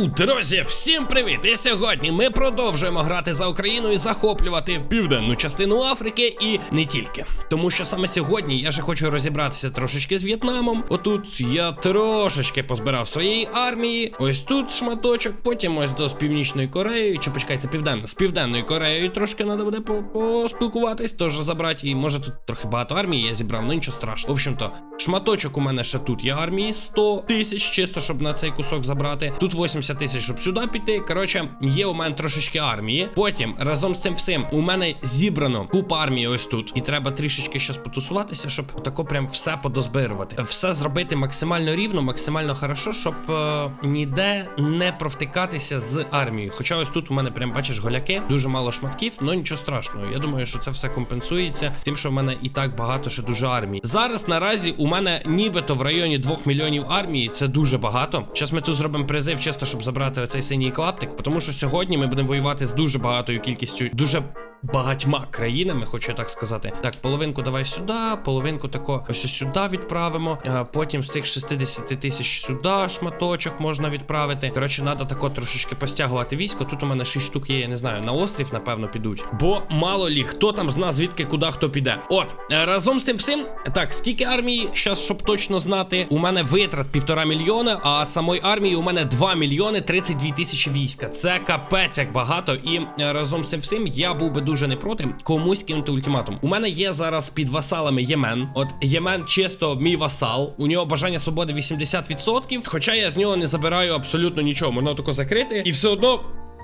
Йоу, друзі, всім привіт! І сьогодні ми продовжуємо грати за Україну і захоплювати південну частину Африки і не тільки. Тому що саме сьогодні я же хочу розібратися трошечки з В'єтнамом. Отут я трошечки позбирав своєї армії. Ось тут шматочок, потім ось до з Північної Кореї. Чи почекай, це південна. З Південною Кореєю трошки треба буде поспілкуватись, теж забрати. І може тут трохи багато армії я зібрав, ну нічого страшного. В общем-то, шматочок у мене ще тут є армії 100 тисяч, чисто щоб на цей кусок забрати. Тут 80 тисяч, щоб сюди піти. Коротше, є у мене трошечки армії. Потім разом з цим всім у мене зібрано купа армії ось тут. І треба трішечки щас потусуватися, щоб тако прям все подозбирувати. Все зробити максимально рівно, максимально хорошо, щоб е, ніде не провтикатися з армією. Хоча ось тут у мене прям бачиш голяки, дуже мало шматків, але нічого страшного. Я думаю, що це все компенсується тим, що в мене і так багато ще дуже армії. Зараз наразі у мене нібито в районі 2 мільйонів армії. Це дуже багато. Зараз ми тут зробимо призив, чисто щоб забрати оцей синій клаптик, тому що сьогодні ми будемо воювати з дуже багатою кількістю, дуже. Багатьма країнами, хочу так сказати. Так, половинку давай сюди, половинку тако ось сюди відправимо. А потім з цих 60 тисяч сюди шматочок можна відправити. Коротше, треба тако трошечки постягувати військо. Тут у мене 6 штук є, я не знаю, на острів, напевно, підуть. Бо мало лі, хто там зна, звідки куди хто піде. От, е, разом з тим всім, так, скільки армії, щас, щоб точно знати, у мене витрат півтора мільйона, а самої армії у мене 2 мільйони 32 тисячі війська. Це капець як багато. І е, разом з цим всім я був би дуже не проти комусь кинути ультиматум. У мене є зараз під васалами Ємен. От Ємен чисто мій васал. У нього бажання свободи 80%. Хоча я з нього не забираю абсолютно нічого. Можна тако закрити, і все одно.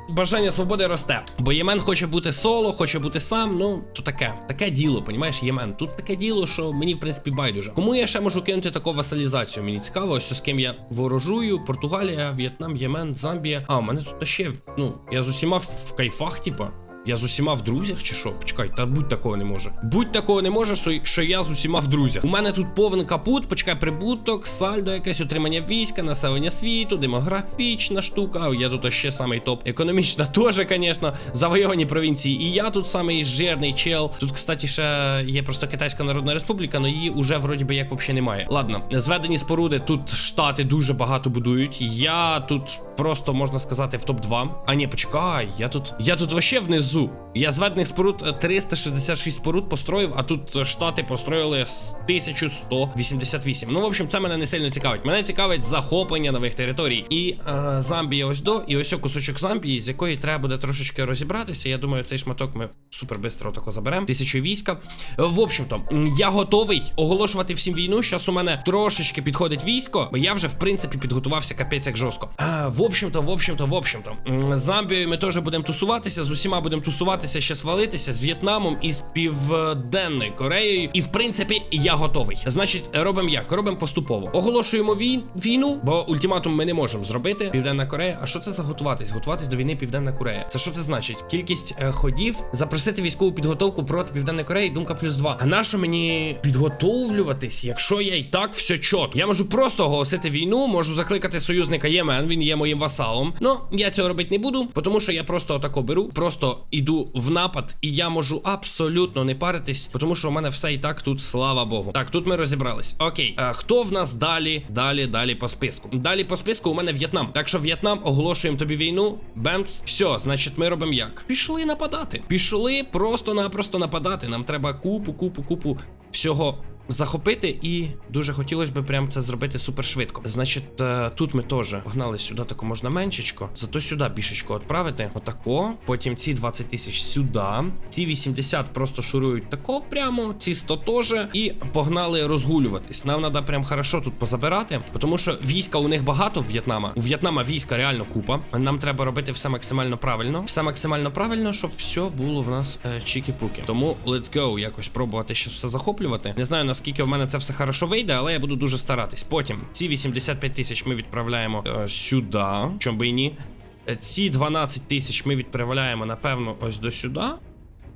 Бажання свободи росте, бо Ємен хоче бути соло, хоче бути сам. Ну то таке, таке діло, понімаєш, Ємен. Тут таке діло, що мені в принципі байдуже. Кому я ще можу кинути таку васалізацію? Мені цікаво, ось з ким я ворожую: Португалія, В'єтнам, Ємен, Замбія. А у мене тут ще ну я з усіма в кайфах, типа. Я з усіма в друзях чи що? Почекай, та будь такого не може. Будь такого не може, що, що я з усіма в друзях. У мене тут повний капут, почекай, прибуток, сальдо, якесь утримання війська, населення світу, демографічна штука. Я тут ще самий топ. Економічна теж, звісно, завойовані провінції. І я тут самий жирний чел. Тут, кстати, ще є просто Китайська Народна Республіка, але її уже вроді би як взагалі немає. Ладно, зведені споруди тут штати дуже багато будують. Я тут просто можна сказати в топ-2. А ні, почекай, я тут. Я тут вообще внизу. Я зведених споруд е, 366 споруд построїв, а тут е, штати построїли 1188. Ну, в общем, це мене не сильно цікавить. Мене цікавить захоплення нових територій. І е, Замбія ось до, і ось о кусочок Замбії, з якої треба буде трошечки розібратися. Я думаю, цей шматок ми супер бистро тако заберемо. Тисячу війська. Е, В общем-то, я готовий оголошувати всім війну. Зараз у мене трошечки підходить військо, бо я вже в принципі підготувався капець як жорстко. А, в общем-то, в общем-то, в общем-то. Замбією ми теж будемо тусуватися, з усіма будемо тусуватися, ще свалитися з В'єтнамом і з Південною Кореєю. І в принципі, я готовий. Значить, робимо як? Робимо поступово. Оголошуємо вій... війну, бо ультиматум ми не можемо зробити. Південна Корея. А що це за готуватись? Готуватись до війни Південна Корея. Це що це значить? Кількість е, ходів, запросити військову підготовку проти Південної Кореї, думка плюс 2. А на що мені підготовлюватись, якщо я і так все чот? Я можу просто оголосити війну, можу закликати союзника Ємен, він є моїм васалом. Ну, я цього робити не буду, тому що я просто отако беру, просто іду в напад, і я можу абсолютно не паритись, тому що у мене все і так тут, слава Богу. Так, тут ми розібрались. Окей, а, хто в нас далі? Далі, далі по списку. Далі по списку у мене В'єтнам. Так що В'єтнам оголошуємо тобі війну. Бемц. Все, значить, ми робимо як? Пішли нападати. Пішли просто-напросто нападати. Нам треба купу, купу, купу всього. Захопити, і дуже хотілося б прям це зробити супер швидко. Значить, е, тут ми теж погнали сюди, тако можна меншечко. Зато сюди бішечко відправити. Отако. Потім ці 20 тисяч сюди. Ці 80 просто шурують тако прямо. Ці 100 теж. І погнали розгулюватись. Нам треба прям хорошо тут позабирати, тому що війська у них багато в В'єтнама. У В'єтнама війська реально купа. Нам треба робити все максимально правильно. Все максимально правильно, щоб все було в нас е, чікі-пуки. Тому let's go, якось пробувати ще все захоплювати. Не знаю наскільки в мене це все хорошо вийде, але я буду дуже старатись. Потім ці 85 тисяч ми відправляємо е, сюди. Чом би і ні. Е, Ці 12 тисяч ми відправляємо, напевно, ось до сюди.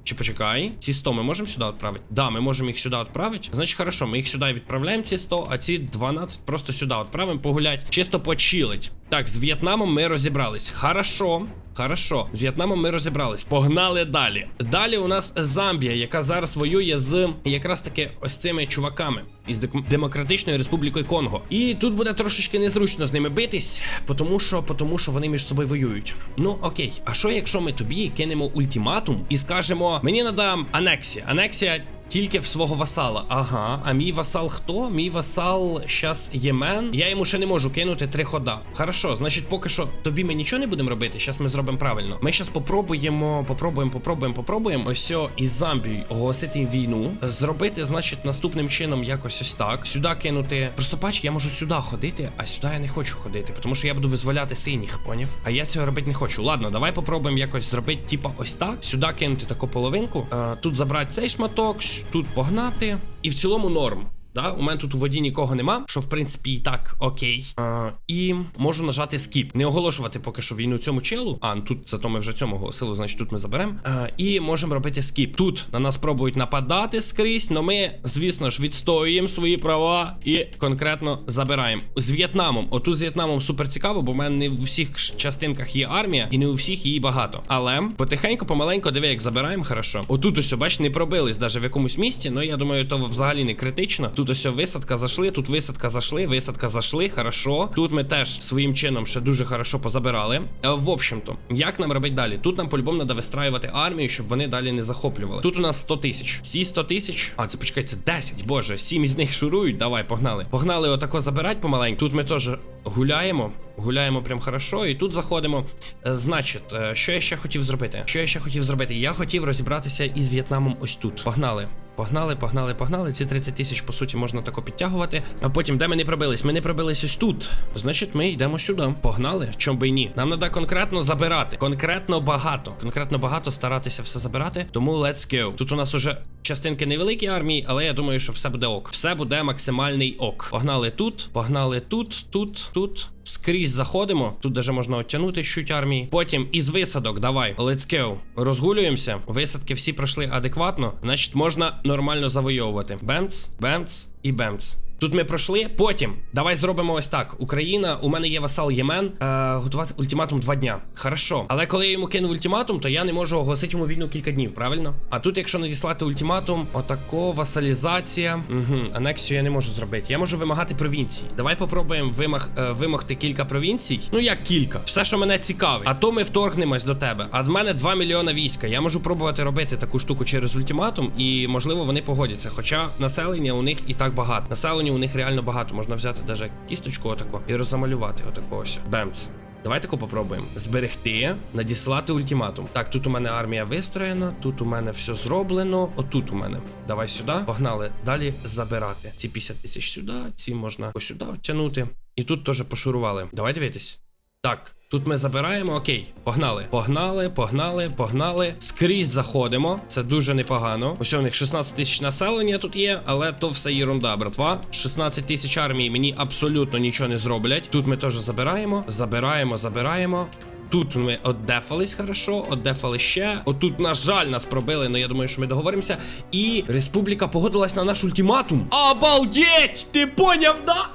Чи почекай, ці 100 ми можемо сюди відправити? Да, ми можемо їх сюди відправити. Значить, хорошо, ми їх сюди відправляємо, ці 100, а ці 12 просто сюди відправимо погулять, чисто почилить. Так, з В'єтнамом ми розібрались. Хорошо. Хорошо, з В'єтнамом ми розібрались. Погнали далі. Далі у нас Замбія, яка зараз воює з якраз таки ось цими чуваками із Демократичною Республікою Конго. І тут буде трошечки незручно з ними битись, тому що, тому що вони між собою воюють. Ну окей, а що якщо ми тобі кинемо ультиматум і скажемо: мені надам анексія. Анексія тільки в свого васала. Ага, а мій васал хто? Мій васал щас Ємен. Я йому ще не можу кинути три хода. Хорошо, значить, поки що тобі ми нічого не будемо робити. Щас ми зробимо правильно. Ми щас попробуємо, попробуємо, попробуємо, попробуємо. Ось із Замбією оголосити війну. Зробити, значить, наступним чином якось ось так. Сюди кинути. Просто бач, я можу сюди ходити, а сюди я не хочу ходити, тому що я буду визволяти синіх, поняв? А я цього робити не хочу. Ладно, давай попробуємо якось зробити, типа, ось так. Сюди кинути таку половинку. Е, тут забрати цей шматок, тут погнати. І в цілому норм. Да, у мене тут у воді нікого нема, що в принципі і так окей. А, і можу нажати скіп. Не оголошувати поки що війну цьому челу. А, ну тут зато ми вже цьому оголосили, значить тут ми заберемо. І можемо робити скіп. Тут на нас пробують нападати скрізь, але ми, звісно ж, відстоюємо свої права і конкретно забираємо. З В'єтнамом. Отут з В'єтнамом супер цікаво, бо в мене не в усіх частинках є армія, і не у всіх її багато. Але потихеньку, помаленьку, диви, як забираємо, хорошо. Отут ось, бач, не пробились навіть в якомусь місті, але я думаю, то взагалі не критично. Тут ось висадка зайшли, тут висадка зайшли, висадка зайшли, хорошо. Тут ми теж своїм чином ще дуже хорошо позабирали. Е, В общем-то, як нам робити далі? Тут нам по-любому треба вистраювати армію, щоб вони далі не захоплювали. Тут у нас 100 тисяч. Ці 100 тисяч. А, це почекай, це 10, боже, 7 із них шурують. Давай, погнали. Погнали отако забирати помаленьку. Тут ми теж гуляємо. Гуляємо прям хорошо, і тут заходимо. Е, Значить, е, що я ще хотів зробити? Що я ще хотів зробити? Я хотів розібратися із В'єтнамом ось тут. Погнали. Погнали, погнали, погнали. Ці 30 тисяч, по суті, можна тако підтягувати. А потім, де ми не пробились? Ми не пробились ось тут. Значить, ми йдемо сюди. Погнали, чом би й ні. Нам треба конкретно забирати. Конкретно багато. Конкретно багато старатися все забирати. Тому let's go. Тут у нас уже частинки невеликі армії, але я думаю, що все буде ок. Все буде максимальний ок. Погнали тут, погнали тут, тут, тут. Скрізь заходимо. Тут даже можна оттягнути чуть армії. Потім із висадок, давай, let's go. Розгулюємося. Висадки всі пройшли адекватно. Значить, можна нормально завойовувати. Бемц, бемц і бемц. Тут ми пройшли. Потім давай зробимо ось так. Україна, у мене є васал Ємен. Е, готувати ультиматум два дня. Хорошо. Але коли я йому кинув ультиматум, то я не можу оголосити йому війну кілька днів, правильно? А тут, якщо надіслати ультиматум, отако васалізація. Угу, анексію я не можу зробити. Я можу вимагати провінції. Давай попробуємо вимаг, е, вимогти кілька провінцій. Ну як кілька? Все, що мене цікавить. А то ми вторгнемось до тебе. А в мене 2 мільйона війська. Я можу пробувати робити таку штуку через ультиматум, і можливо вони погодяться. Хоча населення у них і так багато. Населення у них реально багато. Можна взяти даже кісточку отако і розмалювати отако ось. Бемц. Давайте таку попробуємо. Зберегти, надіслати ультиматум. Так, тут у мене армія вистроєна, тут у мене все зроблено. Отут у мене. Давай сюди. Погнали. Далі забирати. Ці 50 тисяч сюди, ці можна ось сюди втягнути. І тут теж пошурували. Давай дивитись. Так, тут ми забираємо, окей, погнали. Погнали, погнали, погнали. Скрізь заходимо. Це дуже непогано. Ось у них 16 тисяч населення тут є, але то все єрунда, братва. 16 тисяч армії мені абсолютно нічого не зроблять. Тут ми теж забираємо, забираємо, забираємо. Тут ми оддефались хорошо, оддефали ще. Отут, на жаль, нас пробили, але я думаю, що ми договоримося. І республіка погодилась на наш ультиматум. Обалдеть! Ти поняв, да?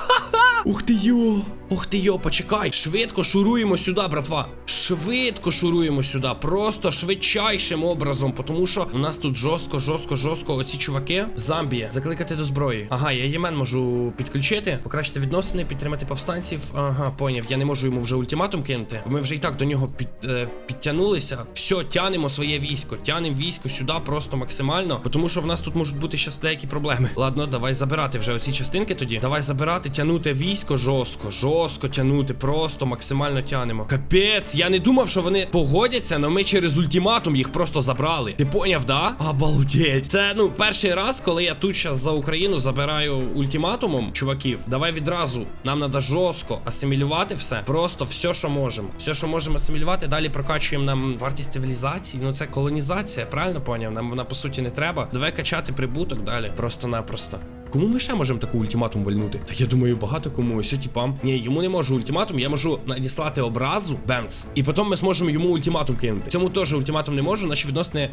Ух ти йо! Ух ти йо, почекай! Швидко шуруємо сюди, братва. Швидко шуруємо сюди. Просто швидчайшим образом. Тому що у нас тут жорстко, жорстко, жорстко. Оці чуваки. Замбія. Закликати до зброї. Ага, я Ємен можу підключити, покращити відносини, підтримати повстанців. Ага, поняв. Я не можу йому вже ультиматум кинути. Ми вже і так до нього під, е, підтягнулися. Все, тянемо своє військо. Тянемо військо сюди просто максимально. Тому що в нас тут можуть бути ще деякі проблеми. Ладно, давай забирати вже оці частинки тоді. Давай забирати, тягнути військо жорстко, жорстко тягнути, просто максимально тянемо. Капець, я не думав, що вони погодяться, але ми через ультиматум їх просто забрали. Ти поняв, да? Обалдеть. Це ну перший раз, коли я тут зараз за Україну забираю ультиматумом чуваків. Давай відразу. Нам треба жорстко асимілювати все. Просто все, що можемо. Все, що можемо асимілювати, далі прокачуємо нам вартість цивілізації. Ну це колонізація, правильно поняв? Нам вона по суті не треба. Давай качати прибуток далі. Просто-напросто. Кому ми ще можемо таку ультиматум вальнути? Та я думаю, багато кому. Ось типам. Ні, йому не можу ультиматум, я можу надіслати образу, бемц. І потім ми зможемо йому ультиматум кинути. Цьому теж ультиматум не можу, наші відносини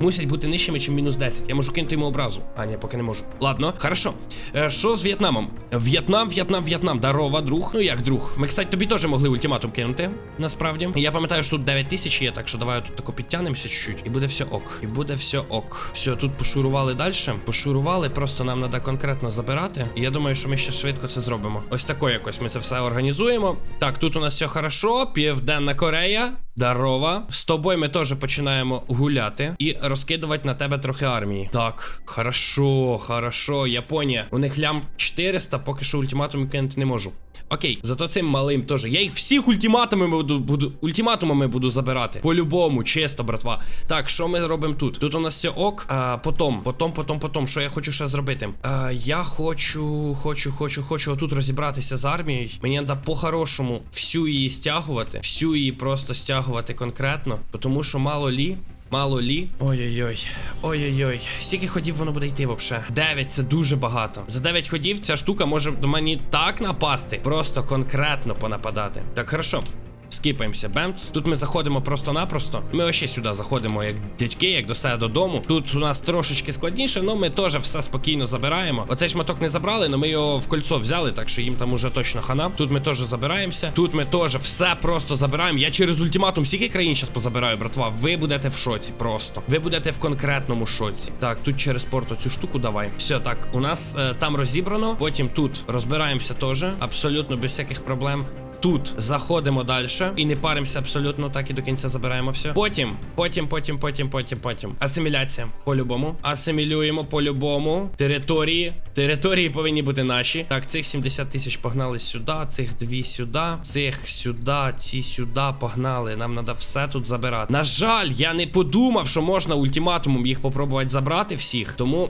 мусять бути нижчими, ніж мінус 10. Я можу кинути йому образу. А, ні, поки не можу. Ладно, хорошо. Е, Що з В'єтнамом? В'єтнам, В'єтнам, В'єтнам. Дарова, друг. Ну як друг. Ми, кстати, тобі теж могли ультиматум кинути. Насправді. Я пам'ятаю, що тут 9 тисяч є, так що давай тут тако підтягнемося чуть-чуть. І буде все ок. І буде все ок. Все, тут пошурували далі. Пошурували, просто нам треба конкретно забирати. І я думаю, що ми ще швидко це зробимо. Ось тако якось ми це все організуємо. Так, тут у нас все хорошо. Південна Корея. Дарова. З тобою ми теж починаємо гуляти і розкидувати на тебе трохи армії. Так, хорошо, хорошо. Японія. У них лям 400, поки що ультиматум кинути не можу. Окей, зато цим малим теж. Я їх всіх ультиматумами буду, буду ультиматумами буду забирати. По-любому, чисто, братва. Так, що ми робимо тут? Тут у нас все ок. А, потом, потом, потом, потом. Що я хочу ще зробити? А, я хочу, хочу, хочу, хочу отут розібратися з армією. Мені треба по-хорошому всю її стягувати, всю її просто стягувати конкретно, тому що мало лі. Мало лі. Ой-ой-ой. Ой-ой-ой. Скільки ходів воно буде йти взагалі? 9 це дуже багато. За 9 ходів ця штука може до мені так напасти. Просто конкретно понападати. Так, хорошо. Скіпаємося, бемц. Тут ми заходимо просто-напросто. Ми вообще сюди заходимо як дядьки, як до себе додому. Тут у нас трошечки складніше, але ми теж все спокійно забираємо. Оцей шматок не забрали, але ми його в кольцо взяли, так що їм там уже точно хана. Тут ми теж забираємося. Тут ми теж все просто забираємо. Я через ультиматум скільки країн зараз позабираю, братва. Ви будете в шоці просто. Ви будете в конкретному шоці. Так, тут через порт цю штуку давай. Все, так, у нас е, там розібрано. Потім тут розбираємося теж. Абсолютно без всяких проблем. Тут заходимо далі і не паримося абсолютно, так і до кінця забираємо все. Потім, потім, потім, потім, потім, потім. Асиміляція. По-любому. Асимілюємо по-любому. Території. Території повинні бути наші. Так, цих 70 тисяч погнали сюди, цих дві сюди, цих сюди, ці сюди погнали. Нам треба все тут забирати. На жаль, я не подумав, що можна ультиматумом їх попробувати забрати всіх. Тому.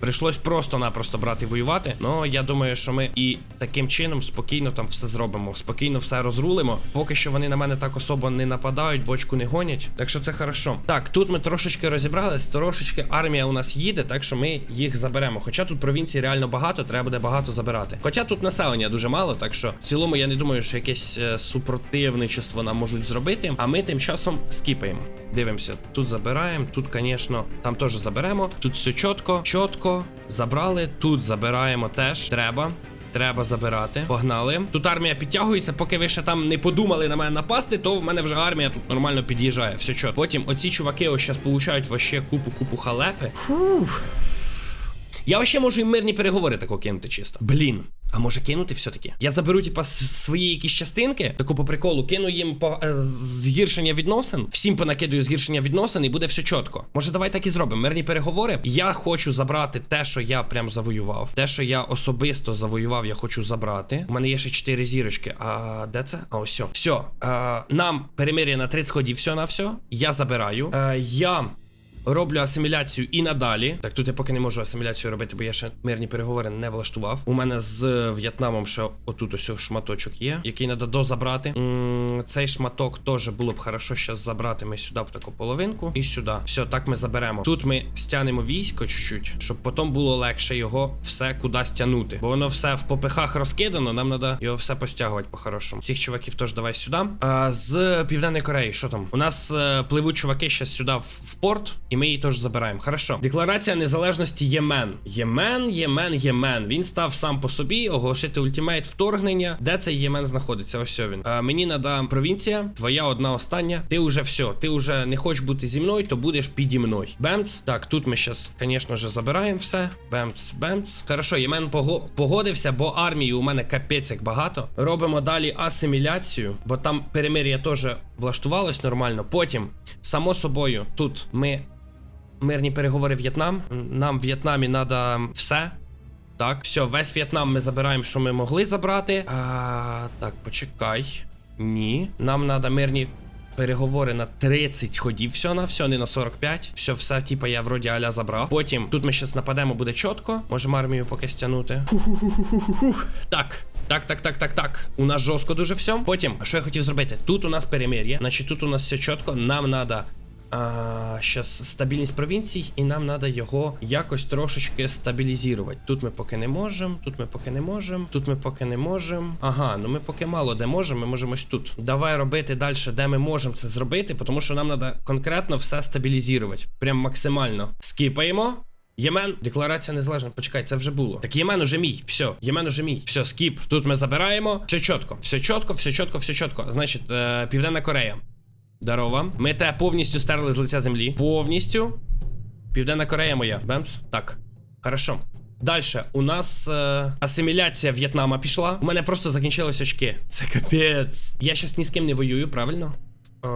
Прийшлось просто-напросто брати воювати. Ну я думаю, що ми і таким чином спокійно там все зробимо. Спокійно все розрулимо. Поки що вони на мене так особо не нападають, бочку не гонять. Так що це хорошо. Так, тут ми трошечки розібрались, трошечки армія у нас їде, так що ми їх заберемо. Хоча тут провінцій реально багато, треба буде багато забирати. Хоча тут населення дуже мало, так що в цілому я не думаю, що якесь е, супротивничество нам можуть зробити. А ми тим часом скіпаємо. Дивимося, тут забираємо, тут, звісно, там теж заберемо. Тут все чітко, чітко. Забрали. Тут забираємо теж. Треба. Треба забирати. Погнали. Тут армія підтягується. Поки ви ще там не подумали на мене напасти, то в мене вже армія тут нормально під'їжджає. Все чітко. Потім оці чуваки ось зараз получають ваще купу-купу халепи. Фух. Я ще можу і мирні переговори тако кинути чисто. Блін. А може кинути все-таки? Я заберу, типа, свої якісь частинки, таку по приколу, кину їм по е, згіршення відносин. Всім понакидую згіршення відносин і буде все чітко. Може, давай так і зробимо. Мирні переговори. Я хочу забрати те, що я прям завоював. Те, що я особисто завоював, я хочу забрати. У мене є ще 4 зірочки. А де це? А ось все. Все. Е, нам перемир'я на 30 ходів, все на все. Я забираю. Е, я. Роблю асиміляцію і надалі. Так, тут я поки не можу асиміляцію робити, бо я ще мирні переговори не влаштував. У мене з В'єтнамом ще отут ось шматочок є, який треба дозабрати. М, Цей шматок теж було б хорошо зараз забрати. Ми сюди б таку половинку і сюди. Все, так ми заберемо. Тут ми стягнемо військо чуть-чуть, щоб потім було легше його все кудись тягнути. Бо воно все в попихах розкидано. Нам треба його все постягувати по-хорошому. Цих чуваків теж давай сюди. А, з Південної Кореї, що там? У нас е, пливуть чуваки ще сюди в порт, і ми її теж забираємо. Хорошо. Декларація незалежності Ємен. Ємен, Ємен, Ємен. Він став сам по собі оголошити ультимейт вторгнення. Де цей Ємен знаходиться? Ось він. А, мені нада провінція, твоя одна остання. Ти вже все. Ти вже не хочеш бути зі мною, то будеш піді мною. Бемц. Так, тут ми зараз, звісно ж, забираємо все. Бемц, бемц. Хорошо, Ємен пого- погодився, бо армії у мене капець як багато. Робимо далі асиміляцію, бо там перемир'я теж влаштувалось нормально. Потім, само собою, тут ми мирні переговори В'єтнам. Нам в В'єтнамі треба все. Так, все, весь В'єтнам ми забираємо, що ми могли забрати. А, так, почекай. Ні. Нам треба мирні переговори на 30 ходів. Все на все, не на 45. Все, все, типа, я вроді аля забрав. Потім тут ми зараз нападемо, буде чітко. Можемо армію поки стягнути. Так. Так, так, так, так, так. У нас жорстко дуже все. Потім, що я хотів зробити? Тут у нас перемир'я. Значить, тут у нас все чітко. Нам треба А, щас стабільність провінцій, і нам треба його якось трошечки стабілізувати. Тут ми поки не можемо, тут ми поки не можемо, тут ми поки не можемо. Ага, ну ми поки мало де можемо, ми можемо ось тут. Давай робити далі, де ми можемо це зробити, тому що нам треба конкретно все стабілізувати. Прям максимально. Скіпаємо. Ємен, декларація незалежна. Почекай, це вже було. Так Ємен уже мій. Все, Ємен уже мій. Все, скіп. Тут ми забираємо. Все чітко, все чітко, все чітко, все чітко. Значить, е, Південна Корея. Дарова. Ми те повністю стерли з лиця землі. Повністю. Південна Корея моя. Бемс. Так. Хорошо. Дальше у нас е, асиміляція В'єтнама пішла. У мене просто закінчились очки. Це капець. Я щас ні з ким не воюю, правильно? Е,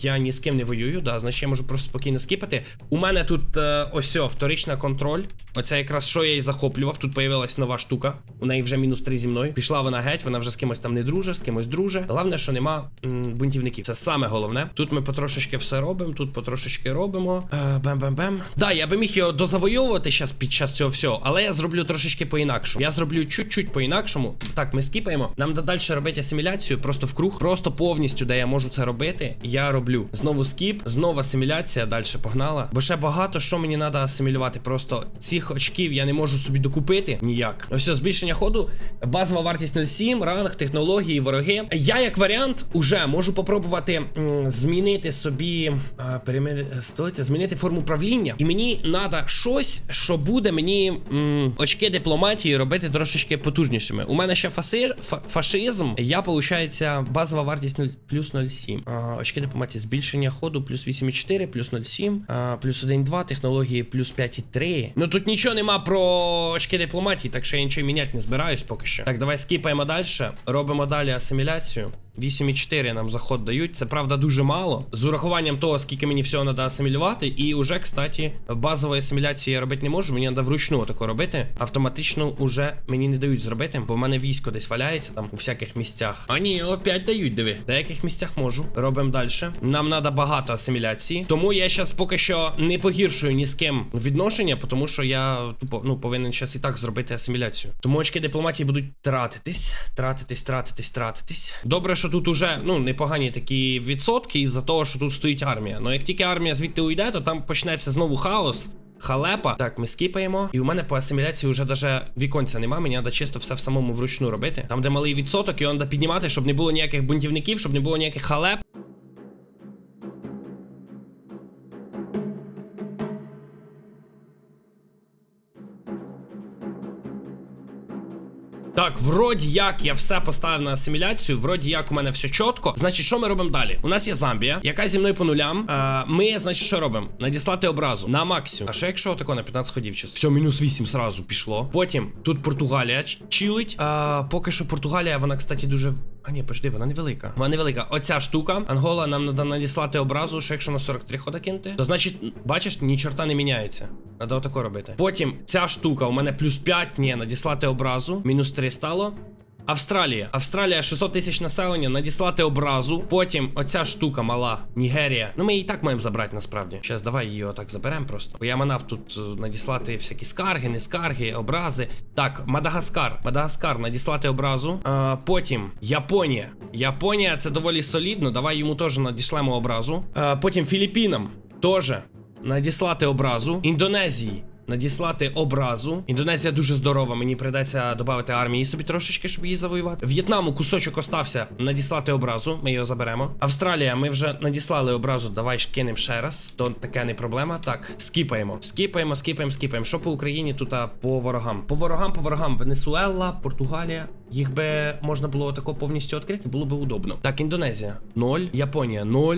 я ні з ким не воюю, да, значить я можу просто спокійно скіпати. У мене тут е, ось вторична контроль. Оце якраз що я і захоплював. Тут появилась нова штука. У неї вже мінус 3 зі мною. Пішла вона геть, вона вже з кимось там не друже, з кимось друже. Головне, що нема м, бунтівників. Це саме головне. Тут ми потрошечки все робимо, тут потрошечки робимо. Бем-бем-бем. Да, я би міг його дозавойовувати зараз під час цього всього, але я зроблю трошечки по-інакшому. Я зроблю чуть-чуть по-інакшому. Так, ми скіпаємо. Нам далі робити асиміляцію, просто в круг, просто повністю, де я можу це робити. Я роблю. Знову скіп, знову асиміляція, далі погнала. Бо ще багато що мені треба асимілювати. Просто цих очків я не можу собі докупити ніяк. Ось збільшення ходу, базова вартість 0,7, ранг, технології, вороги. Я, як варіант, уже можу попробувати м, змінити собі а, перемир... Стойте, змінити форму правління. І мені треба щось, що буде мені м, очки дипломатії робити трошечки потужнішими. У мене ще фаси... фа- фашизм. Я, виходить, базова вартість 0, плюс 0,7. Очки дипломатії, збільшення ходу плюс 8,4, плюс 0,7, плюс 1,2, технології плюс 5,3. Ну тут нічого нема про очки дипломатії, так що я нічого міняти не збираюсь поки що. Так, давай скіпаємо далі. Робимо далі асиміляцію. 8,4 нам заход дають. Це правда дуже мало. З урахуванням того, скільки мені всього треба асимілювати. І уже, кстати, базової асиміляції я робити не можу. Мені треба вручну тако робити. Автоматично уже мені не дають зробити, бо в мене військо десь валяється там у всяких місцях. А ні, опять дають, диви. В деяких місцях можу. Робимо далі. Нам треба багато асиміляції. Тому я зараз поки що не погіршую ні з ким відношення, тому що я тупо ну повинен зараз і так зробити асиміляцію. Тому очки дипломатії будуть тратитись, тратитись, тратитись, тратитись. Добре, що тут уже ну непогані такі відсотки із-за того, що тут стоїть армія. Ну як тільки армія звідти уйде, то там почнеться знову хаос. Халепа. Так, ми скіпаємо. І у мене по асиміляції вже даже віконця нема. Мені треба чисто все в самому вручну робити. Там, де малий відсоток, його треба піднімати, щоб не було ніяких бунтівників, щоб не було ніяких халеп. Так, вроді як я все поставив на асиміляцію, вроді як у мене все чітко. Значить, що ми робимо далі? У нас є Замбія, яка зі мною по нулям. Е, ми, значить, що робимо? Надіслати образу на максимум. А що якщо тако на 15 ходів чисто? Все, мінус 8 сразу пішло. Потім тут Португалія чилить. Е, поки що Португалія, вона, кстати, дуже. А ні, пожди, вона невелика. Вона невелика. Оця штука. Ангола нам треба надіслати образу, що якщо на 43 хода кинути, то значить, бачиш, ні чорта не міняється. Треба отако робити. Потім ця штука у мене плюс 5, ні, надіслати образу. Мінус 3 стало. Австралія. Австралія 600 тисяч населення, надіслати образу. Потім оця штука мала. Нігерія. Ну ми її і так маємо забрати насправді. Щас давай її отак заберемо просто. Бо я манав тут е, надіслати всякі скарги, не скарги, образи. Так, Мадагаскар. Мадагаскар, надіслати образу. А, потім Японія. Японія це доволі солідно. Давай йому теж надішлемо образу. А, потім Філіппінам. Теж надіслати образу. Індонезії. Надіслати образу. Індонезія дуже здорова. Мені прийдеться додати армії собі трошечки, щоб її завоювати. В'єтнаму кусочок остався. Надіслати образу. Ми його заберемо. Австралія, ми вже надіслали образу. Давай ж кинемо ще раз. То таке не проблема. Так, скіпаємо. Скіпаємо, скіпаємо, скіпаємо. Що по Україні тут а, по ворогам? По ворогам, по ворогам. Венесуела, Португалія. Їх би можна було тако повністю відкрити, було би удобно. Так, Індонезія 0, Японія 0.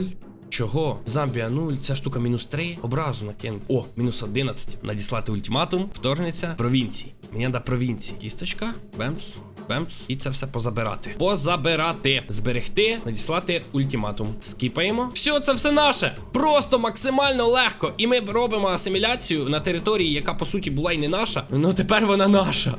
Чого? Замбія 0, ця штука мінус 3. Образу накинути. О, мінус 11. Надіслати ультиматум. Вторгнеться. Провінції. Мені треба провінції. Кісточка. Бемц. Бемц. І це все позабирати. Позабирати. Зберегти, надіслати ультиматум. Скіпаємо. Все, це все наше. Просто максимально легко. І ми робимо асиміляцію на території, яка по суті була й не наша. Ну тепер вона наша.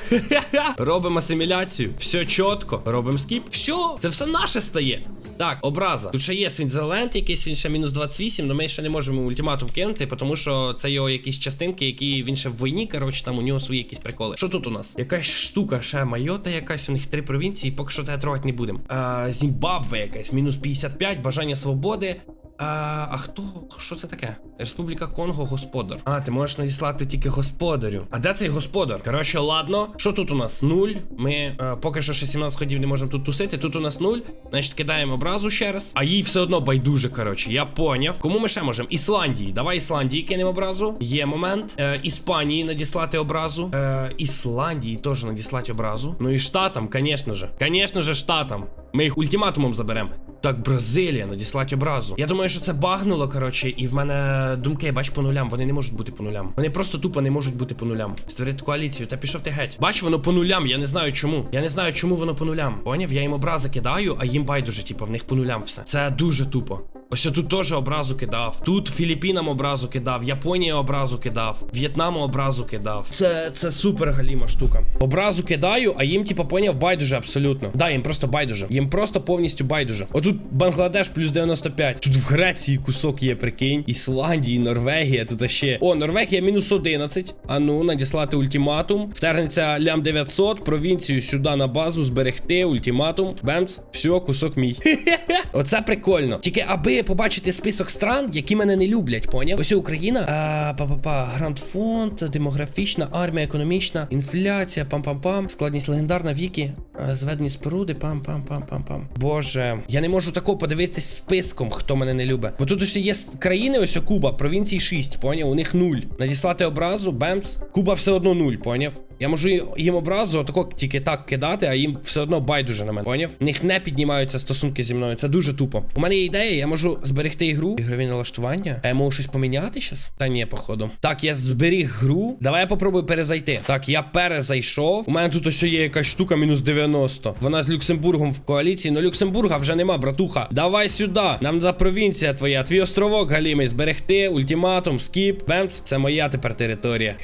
Робимо асиміляцію. Все чітко. Робимо скіп. Все, це все наше стає. Так, образа. Тут ще є Свінзерленд, якийсь він ще мінус 28, але ми ще не можемо ультиматум кинути, тому що це його якісь частинки, які він ще в війні. Коротше, там у нього свої якісь приколи. Що тут у нас? Якась штука, ще Майота якась, у них три провінції, поки що тебе трогати не будемо. Зімбабве якась, мінус 55, бажання свободи. А, а хто? Що це таке? Республіка Конго, господар. А, ти можеш надіслати тільки господарю. А де цей господар? Коротше, ладно. Що тут у нас? Нуль. Ми е, поки що ще 17 ходів не можемо тут тусити. Тут у нас нуль. Значить, кидаємо образу ще раз. А їй все одно байдуже, коротше. Я поняв. Кому ми ще можемо? Ісландії. Давай Ісландії кинемо образу. Є момент. Е, Іспанії надіслати образу. Е, Ісландії теж надіслати образу. Ну і штатам, звісно же. Звісно же, штатам. Ми їх ультиматумом заберемо. Так, Бразилія, надіслати образу. Я думаю, що це багнуло, коротше, і в мене думки, бач, по нулям. Вони не можуть бути по нулям. Вони просто тупо не можуть бути по нулям. Створити коаліцію, та пішов ти геть. Бач, воно по нулям. Я не знаю чому. Я не знаю, чому воно по нулям. Поняв? Я їм образи кидаю, а їм байдуже, типу, в них по нулям все. Це дуже тупо. Ось тут теж образу кидав. Тут Філіппінам образу кидав, Японії образу кидав, В'єтнаму образу кидав. Це це супер галіма штука. Образу кидаю, а їм, типу, поняв, байдуже абсолютно. Да, їм просто байдуже. Їм просто повністю байдуже. Отут Бангладеш плюс 95. Тут в Греції кусок є, прикинь. Ісландії, Норвегія, тут ще. О, Норвегія мінус 11. А ну, надіслати ультиматум. Втернеться лям 900, провінцію сюди на базу, зберегти, ультиматум. Бемц, все, кусок мій. Оце прикольно. Тільки аби побачити список стран, які мене не люблять, поняв? Ось Україна, а, па-па-па, грант фонд, демографічна, армія, економічна, інфляція, пам-пам-пам, складність легендарна віки, зведені споруди, пам-пам-пам-пам-пам. Боже, я не можу такого подивитись списком, хто мене не любить. Бо тут ось є країни, ось Куба, провінції 6, поняв? У них 0. Надіслати образу, бемц, Куба все одно 0, поняв? Я можу їм образу отако тільки так кидати, а їм все одно байдуже на мене. Поняв? В них не піднімаються стосунки зі мною. Це дуже тупо. У мене є ідея, я можу зберегти ігру, ігрові налаштування. А я можу щось поміняти зараз? Та ні, походу. Так, я зберіг гру. Давай я попробую перезайти. Так, я перезайшов. У мене тут ось є якась штука мінус 90. Вона з Люксембургом в коаліції. Ну Люксембурга вже нема, братуха. Давай сюди. Нам за провінція твоя. Твій островок галімий зберегти. Ультиматум, скіп. Бемц. Це моя тепер територія.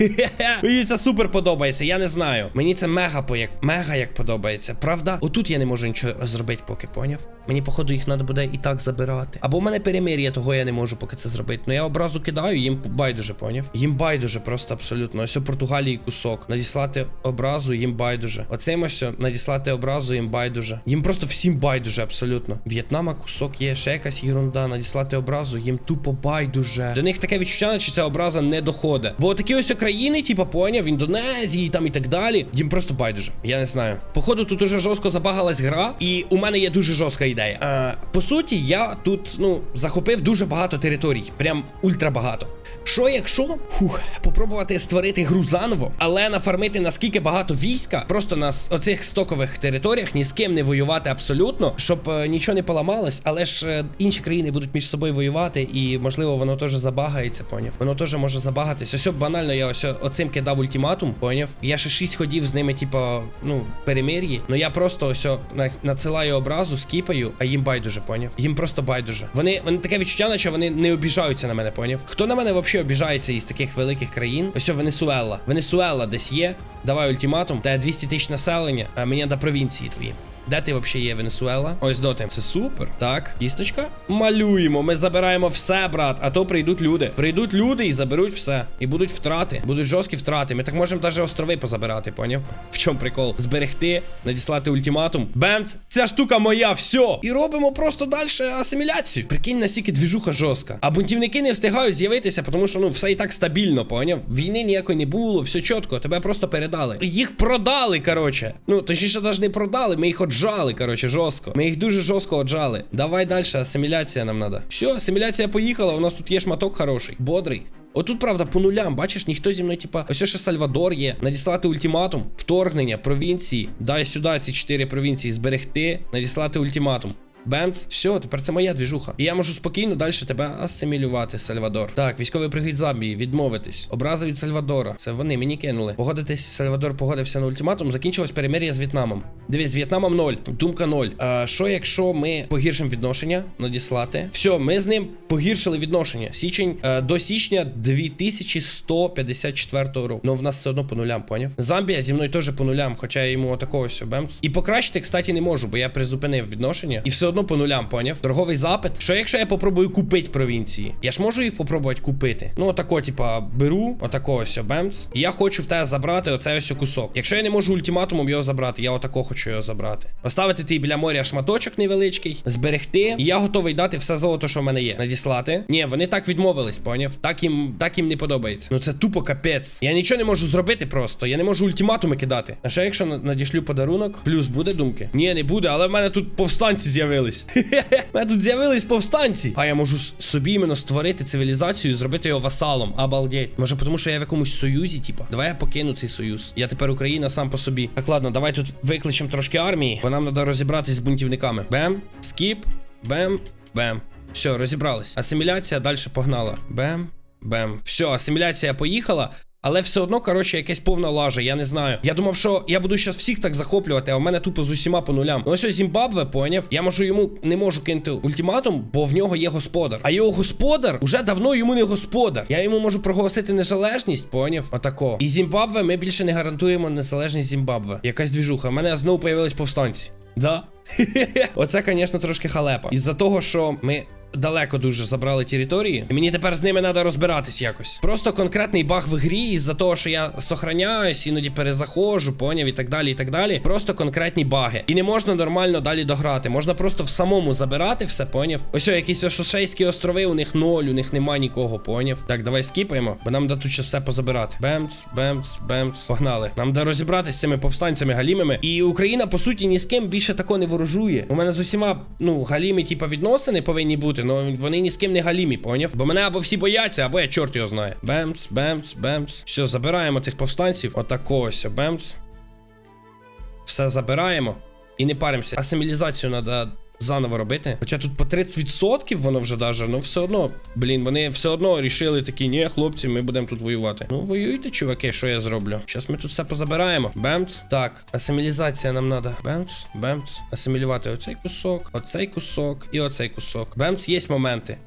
Мені це супер подобається. Я не знаю. Мені це мега як мега як подобається. Правда, отут я не можу нічого зробити, поки поняв. Мені, походу, їх треба буде і так забирати. Або в мене перемир'я, того я не можу поки це зробити. Ну я образу кидаю, їм байдуже, поняв? Їм байдуже, просто абсолютно. Ось у Португалії кусок. Надіслати образу, їм байдуже. Оцим ось надіслати образу, їм байдуже. Їм просто всім байдуже, абсолютно. В'єтнама кусок є, ще якась єрунда. Надіслати образу, їм тупо байдуже. До них таке відчуття, наче ця образа не доходить. Бо такі ось країни, типу, поняв, Індонезії там і так далі. Їм просто байдуже. Я не знаю. Походу, тут уже жорстко забагалась гра, і у мене є дуже жорстка ідея. Е, по суті, я тут, ну, захопив дуже багато територій. Прям ультра багато. Що якщо фух, попробувати створити гру заново, але нафармити наскільки багато війська, просто на оцих стокових територіях ні з ким не воювати абсолютно, щоб е, нічого не поламалось, але ж е, інші країни будуть між собою воювати, і можливо воно теж забагається, поняв. Воно теж може забагатись. Ось банально я ось оцим кидав ультиматум, поняв. Я ще 6 ходів з ними, типа, ну, в перемир'ї. Ну я просто ось на- надсилаю образу, скіпаю, а їм байдуже, поняв. Їм просто байдуже. Вони, вони таке відчуття, наче вони не обіжаються на мене, поняв. Хто на мене взагалі обіжається із таких великих країн? Ось Венесуела. Венесуела десь є. Давай ультиматум. Та 200 тисяч населення, а мені до провінції твої. Де ти взагалі є, Венесуела? Ось доти. Це супер. Так, кісточка. Малюємо. Ми забираємо все, брат. А то прийдуть люди. Прийдуть люди і заберуть все. І будуть втрати. Будуть жорсткі втрати. Ми так можемо навіть острови позабирати, поняв? В чому прикол? Зберегти, надіслати ультиматум. Бемц, ця штука моя, все. І робимо просто далі асиміляцію. Прикинь, наскільки двіжуха жорстка. А бунтівники не встигають з'явитися, тому що ну все і так стабільно, поняв? Війни ніякої не було, все чітко, тебе просто передали. Їх продали, коротше. Ну, точніше, навіть не продали, ми їх отжали, коротше, жорстко. Ми їх дуже жорстко отжали. Давай далі, асиміляція нам треба. Все, асиміляція поїхала, у нас тут є шматок хороший, бодрий. Отут, правда, по нулям, бачиш, ніхто зі мною, типа, ось ще Сальвадор є. Надіслати ультиматум, вторгнення, провінції. Дай сюди ці чотири провінції зберегти, надіслати ультиматум. Бемц, все, тепер це моя двіжуха. І я можу спокійно далі тебе асимілювати, Сальвадор. Так, військовий прихід Замбії, відмовитись. Образа від Сальвадора. Це вони мені кинули. Погодитись, Сальвадор погодився на ультиматум. Закінчилось перемир'я з В'єтнамом. Дивись, з В'єтнамом 0. Думка 0. А, що якщо ми погіршимо відношення, надіслати? Все, ми з ним погіршили відношення. Січень е, до січня 2154 року. Ну в нас все одно по нулям, поняв? Замбія зі мною теж по нулям, хоча я йому отакого все бемц. І покращити, кстати, не можу, бо я призупинив відношення. І все одно одно по нулям, поняв? Торговий запит. Що якщо я попробую купити провінції? Я ж можу їх попробувати купити. Ну, отако, типа, беру, отако ось бемц. І я хочу в тебе забрати оцей ось кусок. Якщо я не можу ультиматумом його забрати, я отако хочу його забрати. Поставити ти біля моря шматочок невеличкий, зберегти. І я готовий дати все золото, що в мене є. Надіслати. Ні, вони так відмовились, поняв? Так їм, так їм не подобається. Ну це тупо капець. Я нічого не можу зробити просто. Я не можу ультиматуми кидати. А що якщо надішлю подарунок? Плюс буде думки? Ні, не буде, але в мене тут повстанці з'явились. У мене тут з'явились повстанці. А я можу собі іменно створити цивілізацію і зробити його васалом. Обалдеть. Може, тому що я в якомусь союзі, типа. Давай я покину цей союз. Я тепер Україна сам по собі. Так, ладно, давай тут викличемо трошки армії, бо нам треба розібратись з бунтівниками. Бем, скіп, бем, бем. Все, розібрались. Асиміляція далі погнала. Бем, бем. Все, асиміляція поїхала. Але все одно, коротше, якась повна лажа, я не знаю. Я думав, що я буду зараз всіх так захоплювати, а у мене тупо з усіма по нулям. Ну ось ось Зімбабве, поняв. Я можу йому не можу кинути ультиматум, бо в нього є господар. А його господар уже давно йому не господар. Я йому можу проголосити незалежність, поняв? Отако. І Зімбабве ми більше не гарантуємо незалежність Зімбабве. Якась двіжуха. У мене знову появились повстанці. Да. Оце, звісно, трошки халепа. Із-за того, що ми. Далеко дуже забрали території, і мені тепер з ними треба розбиратись якось. Просто конкретний баг в грі, із-за того, що я сохраняюсь, іноді перезаходжу, поняв і так далі. і так далі. Просто конкретні баги. І не можна нормально далі дограти. Можна просто в самому забирати все, поняв. Ось о, якісь Ошошейські острови, у них ноль, у них нема нікого, поняв. Так, давай скіпаємо, бо нам дадуть ще все позабирати. Бемц, бемц, бемц. Погнали. Нам треба розібратися з цими повстанцями галімими. І Україна, по суті, ні з ким більше тако не ворожує. У мене з усіма, ну, галімі, типа, відносини повинні бути, але вони ні з ким не галімі, поняв? Бо мене або всі бояться, або я чорт його знає. Бемц, бемц, бемц. Все, забираємо цих повстанців. Отако ось, бемц. Все забираємо. І не паримося. Асимілізацію треба заново робити. Хоча тут по 30% воно вже даже, ну все одно, блін, вони все одно рішили такі, ні, хлопці, ми будемо тут воювати. Ну, воюйте, чуваки, що я зроблю. Зараз ми тут все позабираємо. Бемц. Так, асимілізація нам треба. Бемц, бемц. Асимілювати оцей кусок, оцей кусок і оцей кусок. Бемц, є моменти.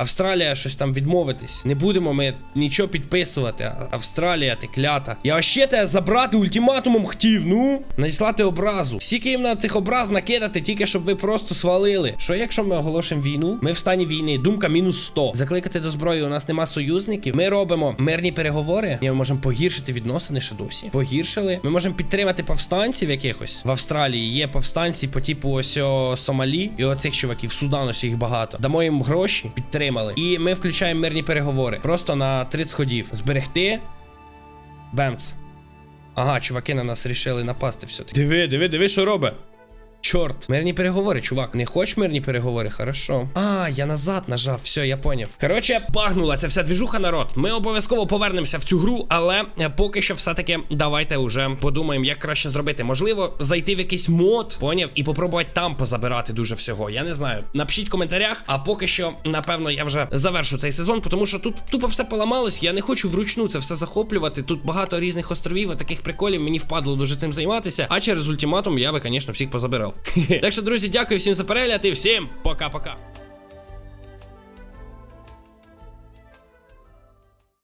Австралія щось там відмовитись. Не будемо ми нічого підписувати. Австралія, ти клята. Я ще тебе забрати ультиматумом хотів, ну. Надіслати образу. Їм на цих образ накидати, тільки щоб ви просто свалили. Що якщо ми оголошимо війну? Ми в стані війни. Думка мінус 100. Закликати до зброї. У нас нема союзників. Ми робимо мирні переговори. Ні, ми можемо погіршити відносини ще досі. Погіршили. Ми можемо підтримати повстанців якихось. В Австралії є повстанці по типу ось Сомалі і оцих чуваків. Судан ось їх багато. Дамо їм гроші, підтримали. І ми включаємо мирні переговори. Просто на 30 ходів. Зберегти. Бемц. Ага, чуваки на нас рішили напасти все-таки. Диви, диви, диви, що робить. Чорт, мирні переговори, чувак. Не хочеш мирні переговори? Хорошо. А, я назад нажав, все, я поняв. Коротше, пагнула ця вся двіжуха, народ. Ми обов'язково повернемося в цю гру, але е, поки що все-таки давайте вже подумаємо, як краще зробити. Можливо, зайти в якийсь мод, поняв, і попробувати там позабирати дуже всього. Я не знаю. Напишіть в коментарях, а поки що, напевно, я вже завершу цей сезон, тому що тут тупо все поламалось. Я не хочу вручну це все захоплювати. Тут багато різних островів, таких приколів. Мені впадло дуже цим займатися. А через ультиматум я би, звісно, всіх позабирав. Так що, друзі, дякую всім за перегляд і всім пока-пока.